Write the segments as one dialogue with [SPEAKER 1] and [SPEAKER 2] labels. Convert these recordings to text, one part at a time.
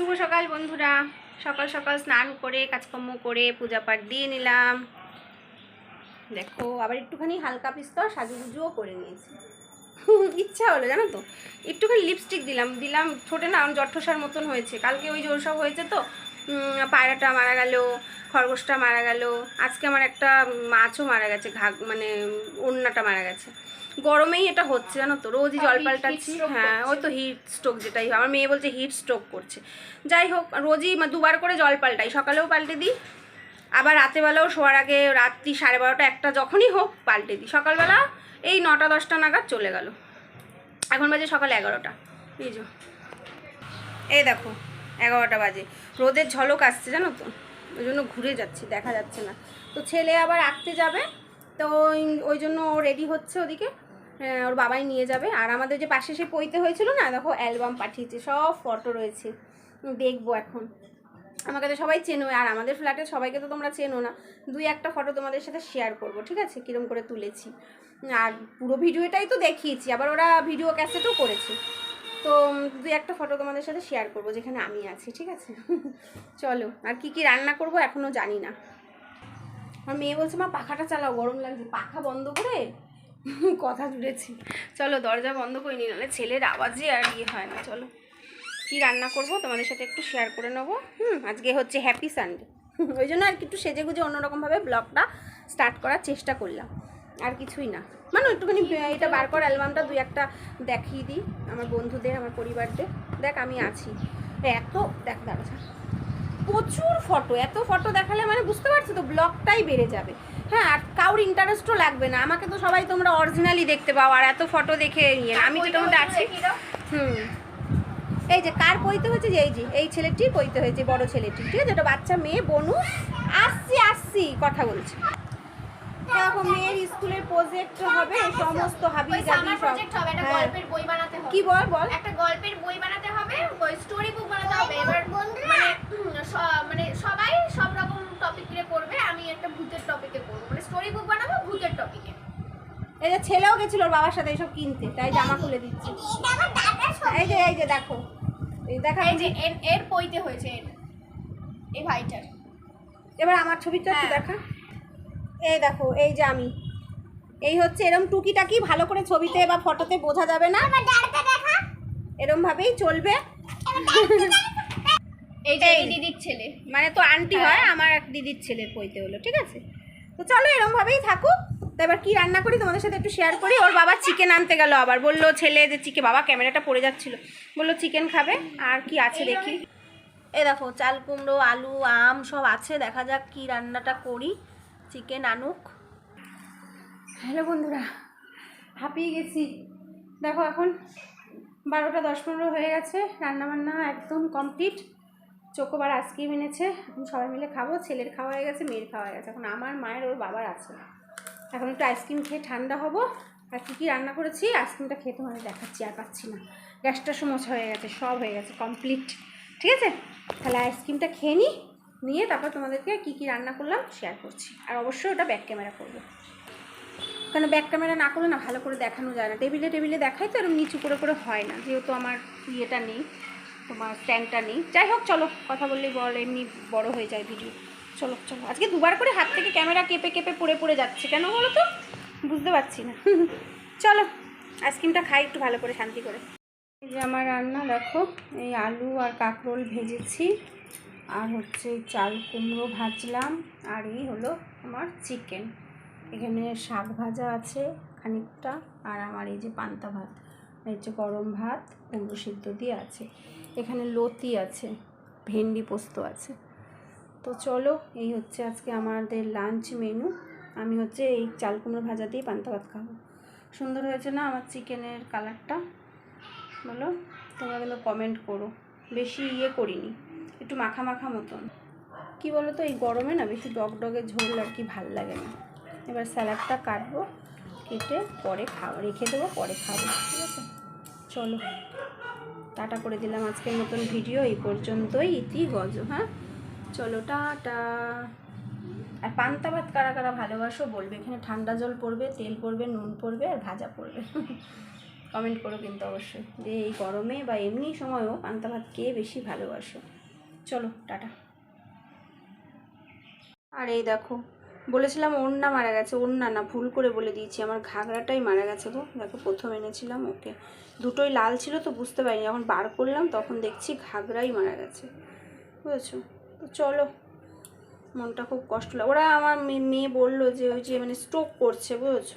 [SPEAKER 1] শুভ সকাল বন্ধুরা। সকাল সকাল স্নান করে, কাজকর্ম করে পূজা পাঠ দিয়ে নিলাম। দেখো, আবার একটুখানি হালকা পিস্তর সাজুগুজুও করে নিয়েছি। ইচ্ছা হলো, জানো তো? একটুখানি লিপস্টিক দিলাম। দিলাম, ছোটে না, জঠসার মতন হয়েছে। কালকে ওই জোর সব হয়েছে তো পায়রাটা মারা গেল খরগোশটা মারা গেল। আজকে আমার একটা মাছও মারা গেছে ঘাগ মানে ওন্নাটা মারা গেছে। গরমেই এটা হচ্ছে জানো তো? রোজই জল
[SPEAKER 2] heat- heat
[SPEAKER 1] পাল্টাচ্ছি হ্যাঁ ওই তো হিট স্ট্রোক যেটাই হয়। আমার মেয়ে বলছে হিট স্ট্রোক করছে। যাই হোক রোজই দুবার করে জল পাল্টাই সকালেও পাল্টে দিই আবার রাতেবেলাও শোয়ার আগে রাত্রি সাড়ে বারোটা একটা যখনই হোক পাল্টে দিই। সকালবেলা এই নটা দশটা নাগাদ চলে গেল। এখন বাজে সকাল এগারোটা। এই যে। এই দেখো। এগারোটা বাজে। রোদের ঝলক আসছে জানো তো? ওই জন্য ঘুরে যাচ্ছি দেখা যাচ্ছে না। তো ছেলে আবার আঁকতে যাবে তো ওই- জন্য ও রেডি হচ্ছে ওদিকে। আহ, ওর বাবাই নিয়ে যাবে। আর আমাদের যে পাশে সে পইতে হয়েছিল না দেখো অ্যালবাম পাঠিয়েছে সব ফটো রয়েছে। দেখব এখন। আমাকে তো সবাই চেনো আর আমাদের ফ্ল্যাটে সবাইকে তো তোমরা চেনো না। দুই একটা ফটো তোমাদের সাথে শেয়ার করব ঠিক আছে? কীরকম করে তুলেছি। আর পুরো ভিডিওটাই তো দেখিয়েছি আবার ওরা ভিডিও ক্যাসেটও করেছে। তো দুই একটা ফটো তোমাদের সাথে শেয়ার করব, যেখানে আমি আছি, ঠিক আছে? চলো, আর কি কি রান্না করব এখনও জানি না। আমার মেয়ে বলছে, মা, পাখাটা চালাও, গরম লাগছে। পাখা বন্ধ করে কথা জুড়েছি চলো, দরজা বন্ধ করে নি, নাহলে ছেলের আওয়াজে আর ইয়ে হয় না। চলো, কি রান্না করব তোমাদের সাথে একটু শেয়ার করে নেব। হুম, আজকে হচ্ছে হ্যাপি সানডে ওই জন্য আর কি একটু সেজে গুজে অন্যরকমভাবে ব্লগটা স্টার্ট করার চেষ্টা করলাম। আর কিছুই না। মানে একটুখানি এটা বার কর অ্যালবামটা দুই একটা দেখিয়ে দিই আমার বন্ধুদের আমার পরিবারদের। দেখ আমি আছি। এত দেখ ছাড়। প্রচুর ফটো এত ফটো দেখালে মানে বুঝতে পারছ তো ব্লগটাই বেড়ে যাবে। হ্যাঁ আর কারোর ইন্টারেস্টও লাগবে না। আমাকে তো সবাই তোমরা অরিজিনালি দেখতে পাও আর এত ফটো দেখে নিয়ে। আমি যেটার মধ্যে আছি। হুম। এই যে কার পইতে হয়েছে? যে এই যে এই ছেলেটি পইতে হয়েছে বড় ছেলেটি ঠিক আছে? ওটা বাচ্চা মেয়ে বনু। আসছি আসছি কথা বলছি। দেখো মেয়ের স্কুলের প্রজেক্ট হবে সমস্ত হাবি জাবি সব।
[SPEAKER 2] হবে, একটা
[SPEAKER 1] হ্যাঁ।
[SPEAKER 2] গল্পের বই বানাতে হবে।
[SPEAKER 1] কি বল বল।
[SPEAKER 2] একটা গল্পের বই বানাতে হবে স্টোরি বুক বানাতে হবে। এবার মানে মানে সবাই সব রকম টপিক নিয়ে পড়বে আমি একটা ভূতের টপিকে পড়ব। মানে স্টোরি বুক বানাবো ভূতের টপিকে
[SPEAKER 1] এই যে ছেলেও গেছিল ওর বাবার সাথে এইসব কিনতে তাই জামা খুলে দিচ্ছি। এই যে এই যে দেখো। এই দেখা
[SPEAKER 2] এই যে এর এর পইতে হয়েছে এর এই ভাইটার।
[SPEAKER 1] এবার আমার ছবিটা একটু
[SPEAKER 2] হ্যাঁ।
[SPEAKER 1] দেখা। এই দেখো এই যে আমি। এই হচ্ছে এরম টুকিটাকি ভালো করে ছবিতে বা ফটোতে বোঝা যাবে না। এরম ভাবেই চলবে।
[SPEAKER 2] এই যে। দিদির ছেলে।
[SPEAKER 1] মানে তো আন্টি
[SPEAKER 2] হ্যাঁ।
[SPEAKER 1] হয় আমার এক দিদির ছেলের পইতে হলো ঠিক আছে? তো চলো এরম ভাবেই থাকুক। তো এবার কি রান্না করি তোমাদের সাথে একটু শেয়ার করি? ওর বাবা চিকেন আনতে গেল আবার। বলল ছেলে যে চিকেন বাবা ক্যামেরাটা পড়ে যাচ্ছিল। বলল চিকেন খাবে। আর কি আছে দেখি। এ দেখো চাল কুমড়ো আলু আম সব আছে। দেখা যাক কি রান্নাটা করি। চিকেন আনুক। হ্যালো বন্ধুরা, হাঁপিয়ে গেছি। দেখো এখন বারোটা দশ পনেরো হয়ে গেছে, রান্নাবান্না একদম কমপ্লিট। চোকোবার আইসক্রিম এনেছে এখন সবাই মিলে খাব। ছেলের খাওয়া হয়ে গেছে, মেয়ের খাওয়া হয়ে গেছে। এখন আমার, মায়ের, ওর বাবার আছে। এখন একটু আইসক্রিম খেয়ে ঠান্ডা হব। আর কী কী রান্না করেছি, আইসক্রিমটা খেয়ে তোমাদের দেখাচ্ছি আর পাচ্ছি না। গ্যাসটা সমস্যা হয়ে গেছে, সব হয়ে গেছে কমপ্লিট। ঠিক আছে? তাহলে আইসক্রিমটা খেয়ে নিই। নিয়ে তারপর তোমাদেরকে কী কী রান্না করলাম শেয়ার করছি। আর অবশ্যই ওটা ব্যাক ক্যামেরা করব। কারণ ব্যাক ক্যামেরা না করলে না ভালো করে দেখানো যায় না। টেবিলে টেবিলে দেখাই তো এরকম নিচু করে করে হয় না। যেহেতু আমার ইয়েটা নেই, তোমার স্ট্যান্ডটা নেই। যাই হোক, চলো কথা বললেই বল, এমনি বড় হয়ে যায় ভিডিও চলো চলো। আজকে দুবার করে হাত থেকে ক্যামেরা কেঁপে কেঁপে পড়ে পড়ে যাচ্ছে। কেন বলো তো? বুঝতে পারছি না। চলো আইসক্রিমটা খাই একটু ভালো করে, শান্তি করে। এই যে আমার রান্না, দেখো, এই আলু আর কাঁকরোল ভেজেছি। আর হচ্ছে চাল কুমড়ো ভাজলাম, আর এই হলো আমার চিকেন। এখানে শাক ভাজা আছে খানিকটা, আর আমার এই যে পান্তা ভাত এই যে গরম ভাত, কুমড়ো সিদ্ধ দিয়ে আছে। এখানে লতি আছে, ভেন্ডি পোস্ত আছে। তো চলো, এই হচ্ছে আজকে আমাদের লাঞ্চ মেনু আমি হচ্ছে এই চাল কুমড়ো ভাজা দিয়ে পান্তা ভাত খাব। সুন্দর হয়েছে না আমার চিকেনের কালারটা বলো, তোমরা কিন্তু কমেন্ট করো। বেশি ইয়ে করিনি। একটু মাখা মাখা মতন। কি বলো তো এই গরমে না বেশি ডগ ডগের ঝোল আর কি ভালো লাগে না। এবার স্যালাডটা কাটবো, কেটে পরে খাব রেখে দেবো, পরে খাব, ঠিক আছে? চলো, টাটা করে দিলাম আজকের মতন ভিডিও, এই পর্যন্তই, ইতি গজ হ্যাঁ? চলো, টাটা। আর পান্তা ভাত কারা কারা ভালোবাসো বলবে, এখানে ঠান্ডা জল পড়বে, তেল পড়বে, নুন পড়বে আর ভাজা পড়বে। কমেন্ট করো কিন্তু অবশ্যই। যে এই গরমে বা এমনি সময়ও পান্তা ভাত কে বেশি ভালোবাসো। চলো, টাটা। আর এই দেখো, বলেছিলাম ওড়না মারা গেছে ওড়না না, ভুল করে বলে দিয়েছি, আমার ঘাগরাটাই মারা গেছে গো। দেখো, প্রথম এনেছিলাম ওকে। দুটোই লাল ছিল তো বুঝতে পারিনি, যখন বার করলাম তখন দেখছি ঘাগরাই মারা গেছে। বুঝেছ? তো চলো, মনটা খুব কষ্ট লাগে ওরা আমার মেয়ে বলল যে ওই যে মানে স্ট্রোক করছে, বুঝেছ?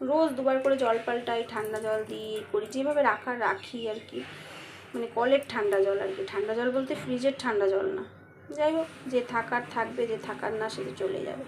[SPEAKER 1] রোজ দুবার করে জল পাল্টাই, ঠান্ডা জল দিয়ে এই করি, যেভাবে রাখা রাখি আর কি। মানে কলের ঠান্ডা জল আর কি। ঠান্ডা জল বলতে ফ্রিজের ঠান্ডা জল না। যাই হোক, যে থাকার থাকবে, যে থাকার না সেটা চলে যাবে।